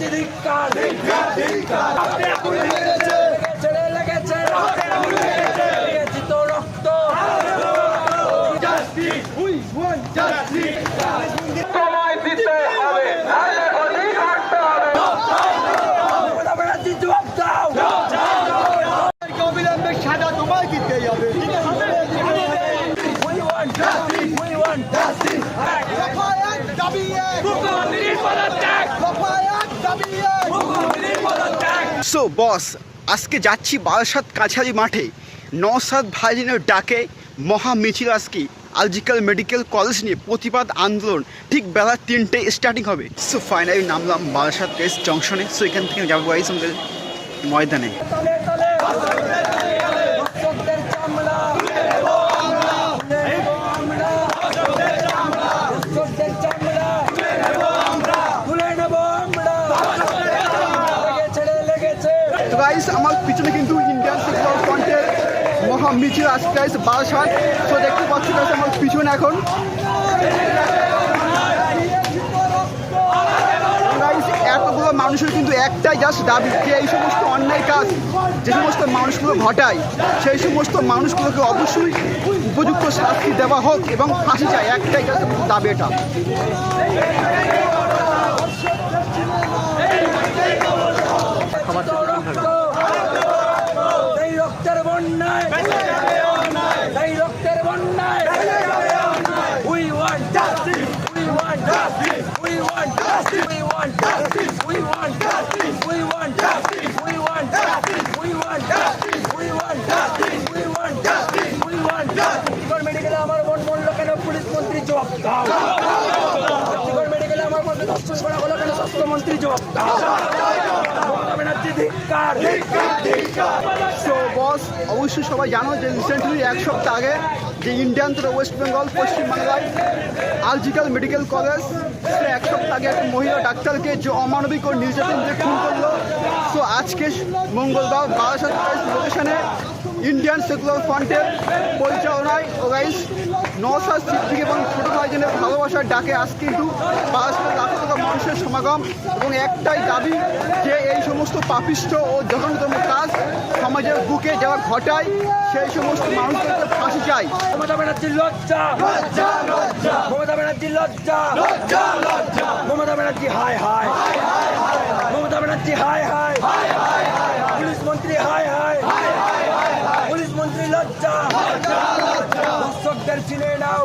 ব্যানার্জি ধিক্কার আপনি আগুন লেগেছে ছেড়ে লেগেছে রক্তের আগুন লেগেছে লেগেছি তো রক্ত সময় দিতে হবে নাহলে অধিক হাঁটতে হবে জবাব দাও অবিলম্বে সাজা তোমায় দিতে হবে We want justice. We want justice. দফা এক দাবি এক মুখ্যমন্ত্রীর পদত্যাগ দফা এক দাবি এক মুখ্যমন্ত্রীর পদত্যাগ সো, বস, আজকে যাচ্ছি বারাসাত কাছারি মাঠে। নসাদ ভাইজিনের ডাকে মহা মিছিল আজকে। আলজিক্যাল মেডিকেল কলেজ নিয়ে প্রতিবাদ আন্দোলন। ঠিক বেলা তিনটে স্টার্টিং হবে। সো ফাইনালি নামলাম বারাসাত রেস্ট জংশনে সো, এখান থেকে যাব আমাদের ময়দানে তলে তলে দর্শকদের চামড়া তুলে নেব আমরা দর্শকদের চামড়া তুলে নেব আমরা লেগে ছেড়ে লেগেছে তো গাইস আমার পিছনে কিন্তু ইন্ডিয়ান সেকুলার ফ্রন্টের মহা মিছিল আজকে গাইস বারাসাত সো দেখতে পাচ্ছি গাইস আমার পিছনে এখন এতগুলো মানুষের কিন্তু একটাই জাস্ট দাবি যে এই সমস্ত অন্যায় কাজ যে সমস্ত মানুষগুলো ঘটায়, সেই সমস্ত মানুষগুলোকে অবশ্যই উপযুক্ত শাস্তি দেওয়া হোক এবং ফাঁসি চাই একটাই জাস্ট দাবি এটা। সো বস অবশ্যই সবাই জানো যে রিসেন্টলি এক সপ্তাহ আগে যে ইন্ডিয়ান তথা ওয়েস্ট বেঙ্গল পশ্চিমবাংলায় আলজিক্যাল মেডিকেল কলেজ সে এক সপ্তাহ আগে এক মহিলা ডাক্তারকে যে অমানবিক ও নির্যাতন দিয়ে খুন করল। সো আজকে মঙ্গলবার বারাসাত লোকেশনে ইন্ডিয়ান সেকুলার ফ্রন্টের পরিচালনায় ও গাইস নসাদ সিদ্দিক এবং ছোট ভাইজনের ভালোবাসার ডাকে আজ কিন্তু বারাসাতের লাখ লাখ মানুষের সমাগম এবং একটাই দাবি যে এই সমস্ত পাপিষ্ট ও জঘন্যতম কাজ সমাজের বুকে যারা ঘটায় সেই সমস্ত মানুষদেরকে ফাঁসি চাই। মমতা ব্যানার্জির লজ্জা। মমতা ব্যানার্জির লজ্জা। মমতা ব্যানার্জি হাই হাই মমতা ব্যানার্জি হাই হাই পুলিশ মন্ত্রী হাই হাই পুলিশ মন্ত্রী লজ্জা। দর্শকদের চিনে নাও।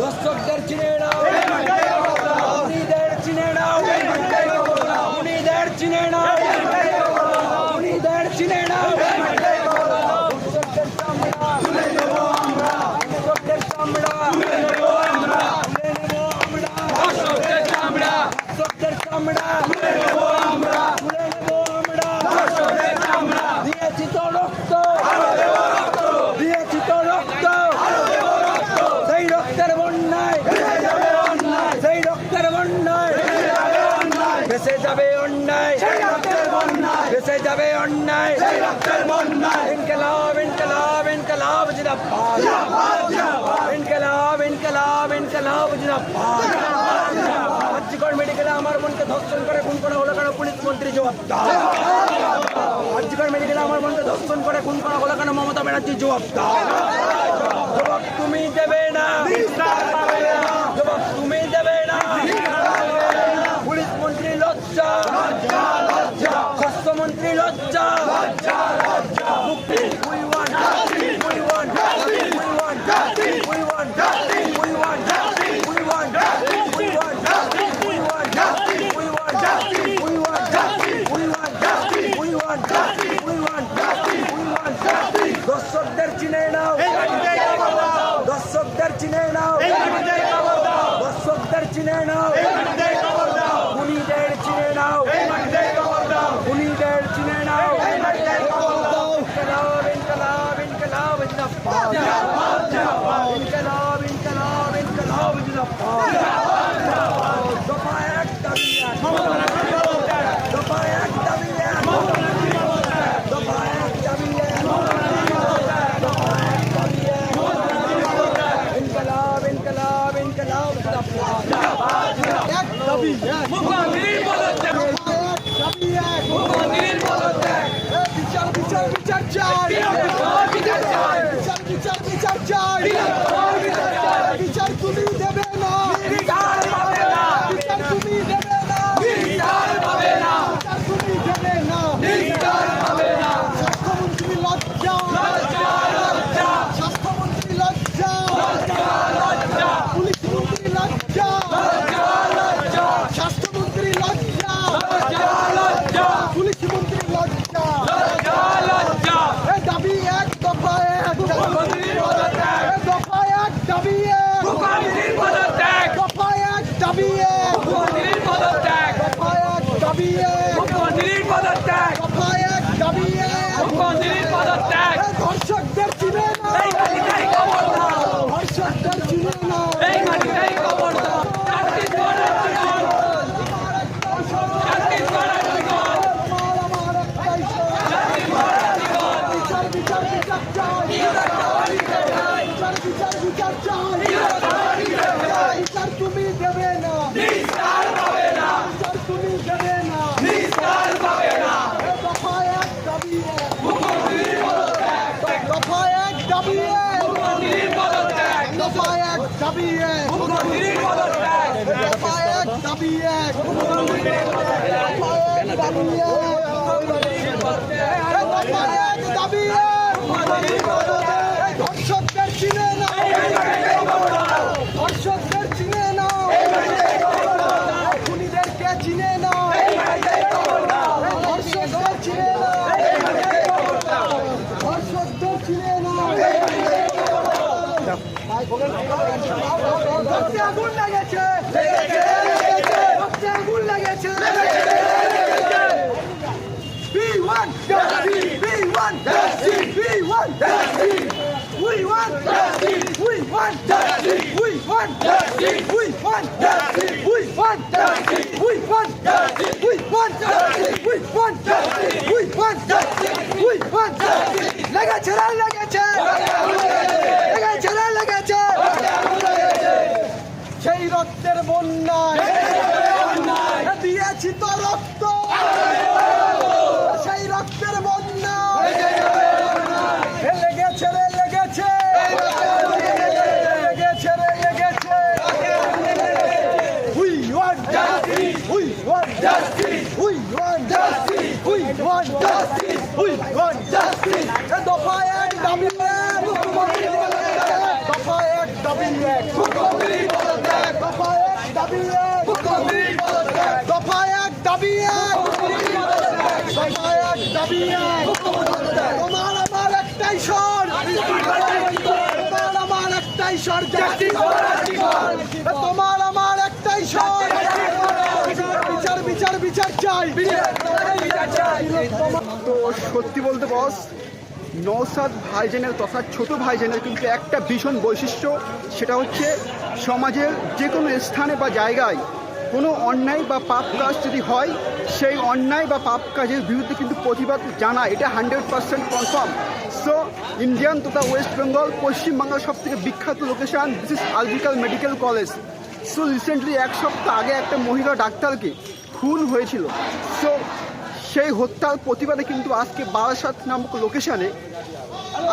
দর্শকদের চিনে নাও। উনিদের চিনে নাও। উনিদের চিনে নাও। উনিদের চিনে নাও। চামড়া তুলে নেব আমরা দর্শকদের চামড়া দর্শকদের চামড়া তুলে নেব আমরা তুলে নেব আমরা দর্শকদের চামড়া দিয়েছি তো রক্ত দিয়েছি তো রক্ত সেই রক্তের বন্যায় সেই রক্তের বন্যায় ভেসে যাবে অন্যায়। ভেসে যাবে অন্যায়। ইনকলাব ইনকলাব ইনকলাব জিন্দাবাদ। ইনকলাব ইনকলাব ইনকলাব জিন্দাবাদ। আর্জিকর মেডিকেলে আমার বোনকে ধর্ষণ করে খুন করা হলো কেন? পুলিশ মন্ত্রী জবাব দাও মেডিকেলে আমার বোনকে ধর্ষণ করে খুন করা হলো কেন? মমতা ব্যানার্জি জবাব দাও জবাব তুমি দেবে। চিনে নাও। দর্শকদের চিনে নাও খুনিদের চিনে নাও খুনিদের চিনে নাও ইনকলাব ইনকলাব ইনকলাব জিন্দাবাদ ইনকলাব ইনকলাব ইনকলাব জিন্দাবাদ দফা এক দাবি এক দফা এক দাবি এক দফা এক দাবি এক দফা এক দাবি এক ইনকলাব ইনকলাব ইনকলাব জিন্দাবাদ এক দাবি এক মুখ্যমন্ত্রীর পদত্যাগ দাবি এক মুখ্যমন্ত্রীর পদত্যাগ দফা এক দাবি এক মুখ্যমন্ত্রীর পদত্যাগ দফা এক দাবি এক মুখ্যমন্ত্রীর পদত্যাগ এই ধর্ষকদের চিনে না এই মাটিটাই খবর দাও ধর্ষকদের চিনে না এই মাটিটাই খবর দাও ছত্তিশগড় রাজ্যপাল ছত্তিশগড় রাজ্যপাল আমার আমার একটাই বিচার বিচার বিচার চাই বিচার বিচার বিচার চাই বিচার তুমি দেবে না বিচার তুমি দেবে না দফা এক দাবি এক দফা এক দাবি এক মুখ্যমন্ত্রীর পদত্যাগ দফা এক দাবি এক মুখ্যমন্ত্রীর পদত্যাগ দফা এক দাবি এক দফা এক দাবি এক দফা এক দাবি এক এই ধর্ষকদের চিনে না ধর্ষকদের চিনে না খুনিদেরকে চিনে না ধর্ষকদের চিনে না ধর্ষকদের চিনে না রক্তে আগুন লেগেছে রক্তে আগুন লেগেছে We want justice. We want justice. We want justice. We want justice. We want justice. We want justice. We want justice. We want justice. We want justice. We want justice. We want justice. We want justice. We want justice. লেগেছে রে তোমার আমার একটাই স্বর তোমার আমার একটাই স্বর তোমার আমার একটাই স্বর বিচার বিচার বিচার চাই। তো সত্যি বলতে বস নৌসাদ ভাইজানের তথা ছোট ভাইজানের কিন্তু একটা ভীষণ বৈশিষ্ট্য, সেটা হচ্ছে সমাজের যে কোনো স্থানে বা জায়গায় কোনো অন্যায় বা পাপ কাজ যদি হয়, সেই অন্যায় বা পাপ কাজের বিরুদ্ধে কিন্তু প্রতিবাদ জানায়। এটা hundred percent confirm. So, Indian তথা ওয়েস্ট বেঙ্গল পশ্চিমবাংলার সব থেকে বিখ্যাত লোকেশান দিস ইস আলজিক্যাল মেডিকেল কলেজ সো রিসেন্টলি এক সপ্তাহ আগে একটা মহিলা ডাক্তারকে খুন হয়েছিল। সো সেই হত্যার প্রতিবাদে কিন্তু আজকে বারাসাত নামক লোকেশনে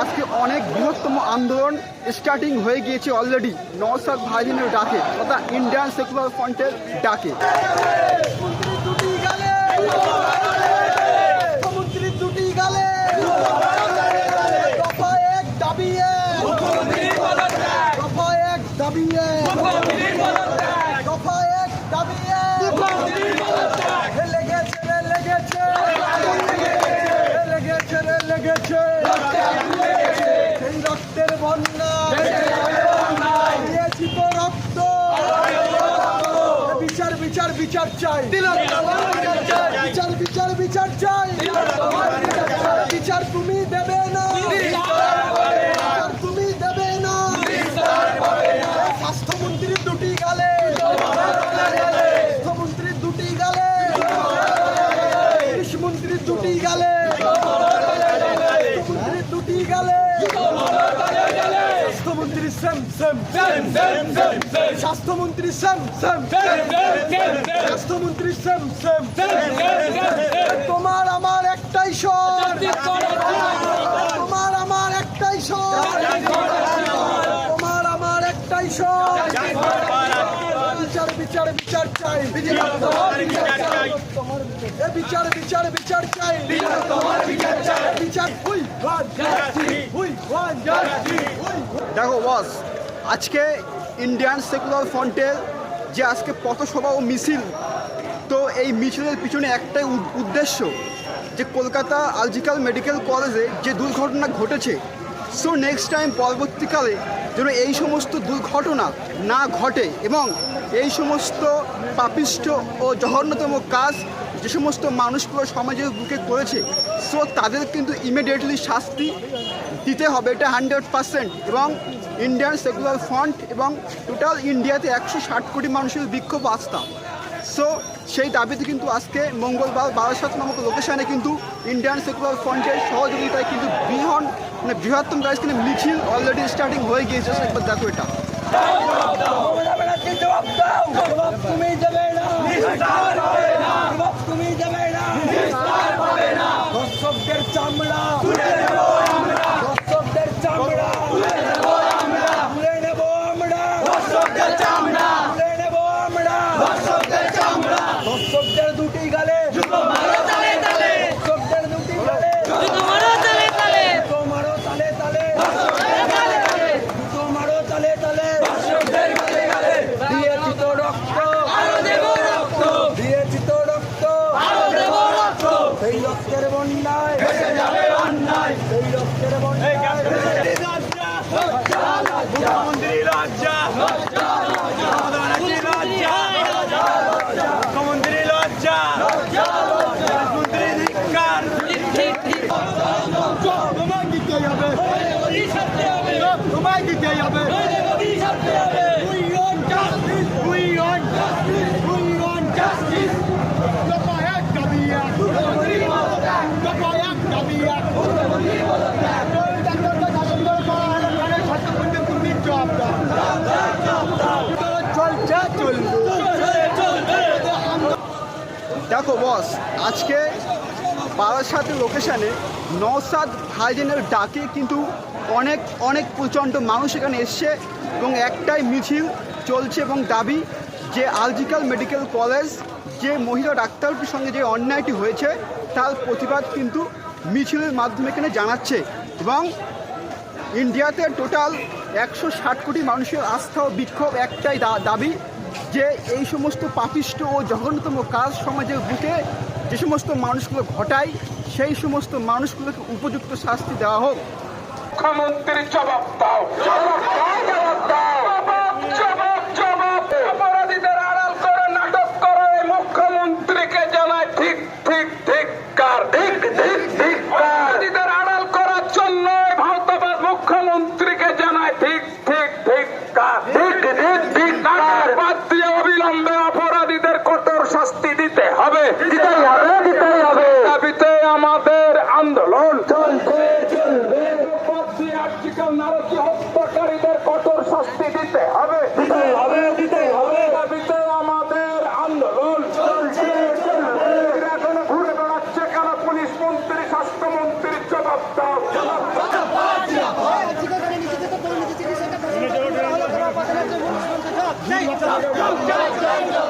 আজকে অনেক বৃহত্তম আন্দোলন স্টার্টিং হয়ে গিয়েছে অলরেডি নওসাদ ভাইদিনের ডাকে তথা ইন্ডিয়ান সেকুলার ফ্রন্টের ডাকে। দাবি দাবি এক মুখ্যমন্ত্রীর পদত্যাগ দফা এক দাবি এক মুখ্যমন্ত্রীর পদত্যাগ এ লেগেছে রে লেগেছে এ লেগেছে রে লেগেছে সেই রক্তের বন্যা দিয়েছি তো রক্ত বিচার বিচার চাই। বিচার বিচার বিচার চাই। বিচার তুমি দেবে না বিচার তুমি দেবে না স্বাস্থ্যমন্ত্রীর দুটি গালে স্বাস্থ্যমন্ত্রীর দুটি গালে কৃষিমন্ত্রীর দুটি গালে স্বাস্থ্যমন্ত্রীর দুটি গালে স্বাস্থ্যমন্ত্রী সেম সেম স্বাস্থ্যমন্ত্রী সেম সেম স্বাস্থ্যমন্ত্রী সেম সেম তোমার আমার একটাই স্বর। তোমার আমার একটাই স্বর। তোমার আমার একটাই স্বর। বিচার বিচার বিচার চাই। এ বিচার বিচার বিচার চাই। বিচার হুই হুই। দেখো বস আজকে ইন্ডিয়ান সেকুলার ফ্রন্টের যে আজকে পথসভা ও মিছিল, তো এই মিছিলের পিছনে একটাই উদ্দেশ্য যে কলকাতা আলজিক্যাল মেডিকেল কলেজে যে দুর্ঘটনা ঘটেছে সো নেক্সট টাইম পরবর্তীকালে যেন এই সমস্ত দুর্ঘটনা না ঘটে এবং এই সমস্ত পাপিষ্ট ও জঘন্যতম কাজ যে সমস্ত মানুষগুলো সমাজের বুকে করেছে সো তাদের কিন্তু ইমিডিয়েটলি শাস্তি দিতে হবে। এটা হান্ড্রেড পার্সেন্ট এবং ইন্ডিয়ান সেকুলার ফ্রন্ট এবং টোটাল ইন্ডিয়াতে একশো ষাট কোটি মানুষের বিক্ষোভ আস্থা। সো সেই দাবিতে কিন্তু আজকে মঙ্গলবার বারাসাত নামক লোকেশনে কিন্তু ইন্ডিয়ান সেকুলার ফ্রন্টের সহযোগিতায় কিন্তু বৃহৎ মানে বৃহত্তম গাছ কিন্তু মিছিল অলরেডি স্টার্টিং হয়ে গিয়েছে। একবার দেখো এটা। মমতা ব্যানার্জি জবাব দাও জবাব তুমি দেবে না জবাব তুমি দেবে না দর্শকদের চামড়া তুলে নেব আমরা দর্শকদের চামড়া তুলে নেব আমরা তুলে নেব আমরা দর্শকদের চামড়া তুলে নেব আমরা দর্শকদের চামড়া দর্শকদের দুটি গালে জুতো মারো তালে তালে দর্শকদের দুটি গালে জুতো মারো তালে তালে জুতো মারো তালে তালে জুতো মারো তালে তালে দিয়েছি তো রক্ত আরও দেব রক্ত দিয়েছি তো রক্ত আরও দেব রক্ত সেই রক্তের বন্যায় ভেসে যাবে অন্যায় সেই রক্তের বন্যায় মুখ্যমন্ত্রী লজ্জা মুখ্যমন্ত্রী লজ্জা মুখ্যমন্ত্রী ধিক্কার ঠিক ঠিক তোমায় দিতে হবে তোমায় দিতে হবে We want justice. We want justice. We want justice. দফা এক দাবি এক। দফা এক দাবি এক। ওই ডাক্তারটা শাসনদের করা হলো, কানে ছাত্র করতে তুমি জবাব দাও। চলছে চলবে দেখো বস আজকে বারাসাতের লোকেশানে নওসাদ ভাইজানের ডাকে কিন্তু অনেক অনেক প্রচণ্ড মানুষ এখানে এসছে এবং একটাই মিছিল চলছে এবং দাবি যে আলজিক্যাল মেডিকেল কলেজ যে মহিলা ডাক্তারটির সঙ্গে যে অন্যায়টি হয়েছে, তার প্রতিবাদ কিন্তু মিছিলের মাধ্যমে এখানে জানাচ্ছে এবং ইন্ডিয়াতে টোটাল একশো ষাট কোটি মানুষের আস্থা ও বিক্ষোভ একটাই দাবি। যে এই সমস্ত পাপিষ্ট ও জঘন্যতম কাজ সমাজের বুকে যে সমস্ত মানুষগুলো ঘটায়, সেই সমস্ত মানুষগুলোকে উপযুক্ত শাস্তি দেওয়া হোক। মুখ্যমন্ত্রী জবাব দাও জবাব দাও। জবাব দাও জবাব জবাব জবাব অপরাধীদের আড়াল করে নাটক করে এই মুখ্যমন্ত্রীকে জানায় ঠিক ঠিক ঠিক কার ঠিক ঠিক ঠিক অপরাধীদের আড়াল করার জন্য এই ভারতবাদ মুখ্যমন্ত্রীকে জানায় ঠিক ঠিক ঠিক কার ঠিক ঠিক ঠিক কার বাদ দিয়ে অবিলম্বে অপরাধীদের কঠোর শাস্তি দিতে হবে দিতেই হবে দিতেই হবে দাবিতে আমাদের আন্দোলন চলছে চলবে। আর্টিকেল নারকী হত্যাকারীদের কঠোর শাস্তি দিতে হবে। দিতে হবে দিতে হবে। দাবিতে আমাদের আন্দোলন চলছে চলবে। এখনও ঘুরে বেড়াচ্ছে কেন পুলিশ মন্ত্রী স্বাস্থ্যমন্ত্রী জবাব দাও। জবাব দাও। চিকিৎসা